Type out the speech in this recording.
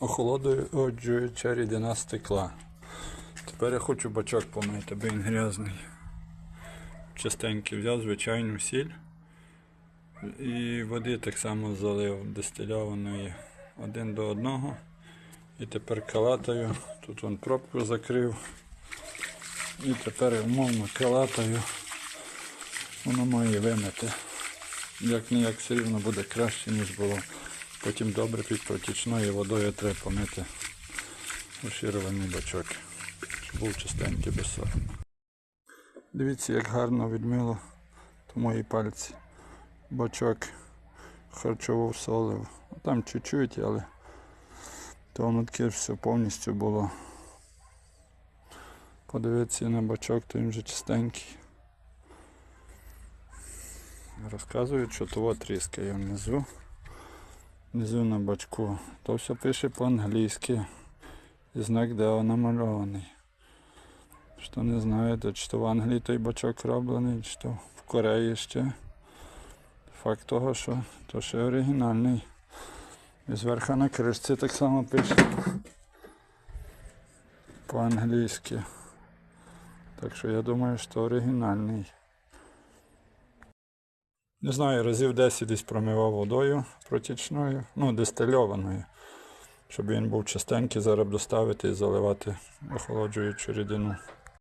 охолоджуюча рідина стекла. Тепер я хочу бачок помити, бо він грязний. Частенький взяв звичайну сіль. І води так само залив дистильованої один до одного. І тепер калатаю. Тут он пробку закрив. І тепер умовно калатаю. Воно має вимити. Як ніяк все рівно буде краще, ніж було. Потім добре під протічною водою треба помити оширований бачок. Щоб був чистенький без. Дивіться, як гарно відмило то мої пальці. Бачок харчово всолив. Там чуть-чуть, але то воно таке все повністю було. Подивитися на бачок, то він вже чистенький. Розказують, що того тріскає внизу. Внизу на бачку. То все пише по-англійськи. І знак ДЕО намальований. Що не знаєте, чи то в Англії той бачок роблений, чи то в Кореї ще. Факт того, що то ще оригінальний. І зверху на кришці так само пише по-англійськи. Так що я думаю, що оригінальний. Не знаю, разів 10 десь промивав водою протічною, ну, дистильованою, щоб він був чистенький, зараз доставити і заливати охолоджуючу рідину.